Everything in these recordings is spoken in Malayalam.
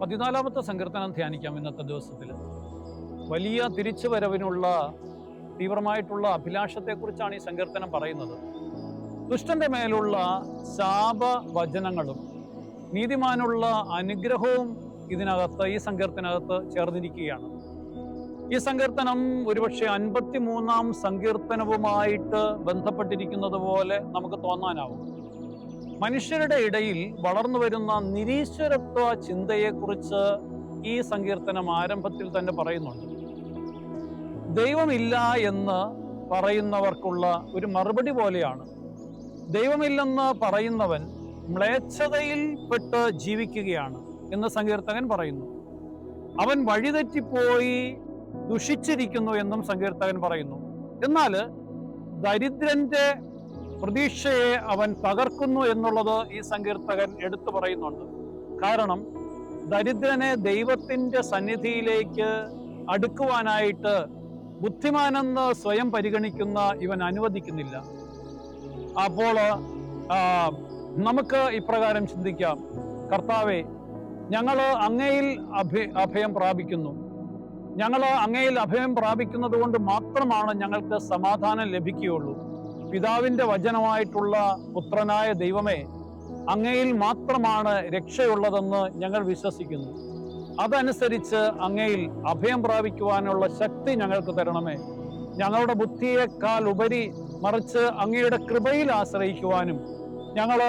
പതിനാലാമത്തെ സങ്കീർത്തനം ധ്യാനിക്കാം ഇന്നത്തെ ദിവസത്തിൽ. വലിയ തിരിച്ചു വരവിനുള്ള തീവ്രമായിട്ടുള്ള അഭിലാഷത്തെക്കുറിച്ചാണ് ഈ സങ്കീർത്തനം പറയുന്നത്. ദുഷ്ടന്റെ മേലുള്ള ശാപവചനങ്ങളും നീതിമാനുള്ള അനുഗ്രഹവും ഇതിനകത്ത് ഈ സങ്കീർത്തനകത്ത് ചേർന്നിരിക്കുകയാണ്. ഈ സങ്കീർത്തനം ഒരുപക്ഷെ അൻപത്തി മൂന്നാം സങ്കീർത്തനവുമായിട്ട് ബന്ധപ്പെട്ടിരിക്കുന്നത് പോലെ നമുക്ക് തോന്നാനാവും. മനുഷ്യരുടെ ഇടയിൽ വളർന്നു വരുന്ന നിരീശ്വരത്വ ചിന്തയെക്കുറിച്ച് ഈ സങ്കീർത്തനം ആരംഭത്തിൽ തന്നെ പറയുന്നുണ്ട്. ദൈവമില്ല എന്ന് പറയുന്നവർക്കുള്ള ഒരു മറുപടി പോലെയാണ്. ദൈവമില്ലെന്ന് പറയുന്നവൻ മ്ലേച്ഛതയിൽ പെട്ട് ജീവിക്കുകയാണ് എന്ന് സങ്കീർത്തകൻ പറയുന്നു. അവൻ വഴിതെറ്റിപ്പോയി ദുഷിച്ചിരിക്കുന്നു എന്നും സങ്കീർത്തകൻ പറയുന്നു. എന്നാൽ ദരിദ്രന്റെ പ്രതീക്ഷയെ അവൻ തകർക്കുന്നു എന്നുള്ളത് ഈ സങ്കീർത്തകൻ എടുത്തു പറയുന്നുണ്ട്. കാരണം ദരിദ്രനെ ദൈവത്തിന്റെ സന്നിധിയിലേക്ക് അടുക്കുവാനായിട്ട് ബുദ്ധിമാനെന്ന് സ്വയം പരിഗണിക്കുന്ന ഇവൻ അനുവദിക്കുന്നില്ല. അപ്പോൾ നമുക്ക് ഇപ്രകാരം ചിന്തിക്കാം. കർത്താവെ ഞങ്ങൾ അങ്ങയിൽ അഭി അഭയം പ്രാപിക്കുന്നു. ഞങ്ങൾ അങ്ങയിൽ അഭയം പ്രാപിക്കുന്നത് കൊണ്ട് മാത്രമാണ് ഞങ്ങൾക്ക് സമാധാനം ലഭിക്കുകയുള്ളൂ. പിതാവിന്റെ വചനമായിട്ടുള്ള പുത്രനായ ദൈവമേ അങ്ങയിൽ മാത്രമാണ് രക്ഷയുള്ളതെന്ന് ഞങ്ങൾ വിശ്വസിക്കുന്നു. അതനുസരിച്ച് അങ്ങയിൽ അഭയം പ്രാപിക്കുവാനുള്ള ശക്തി ഞങ്ങൾക്ക് തരണമേ. ഞങ്ങളുടെ ബുദ്ധിയേക്കാൾ ഉപരി മറിച്ച് അങ്ങയുടെ കൃപയിൽ ആശ്രയിക്കുവാനും ഞങ്ങൾ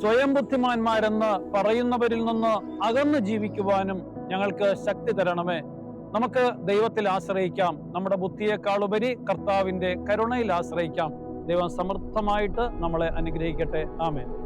സ്വയം ബുദ്ധിമാന്മാരെന്ന് പറയുന്നവരിൽ നിന്ന് അകന്നു ജീവിക്കുവാനും ഞങ്ങൾക്ക് ശക്തി തരണമേ. നമുക്ക് ദൈവത്തിൽ ആശ്രയിക്കാം. നമ്മുടെ ബുദ്ധിയേക്കാൾ ഉപരി കർത്താവിന്റെ കരുണയിൽ ആശ്രയിക്കാം. ദൈവം സമൃദ്ധമായിട്ട് നമ്മളെ അനുഗ്രഹിക്കട്ടെ. ആമേൻ.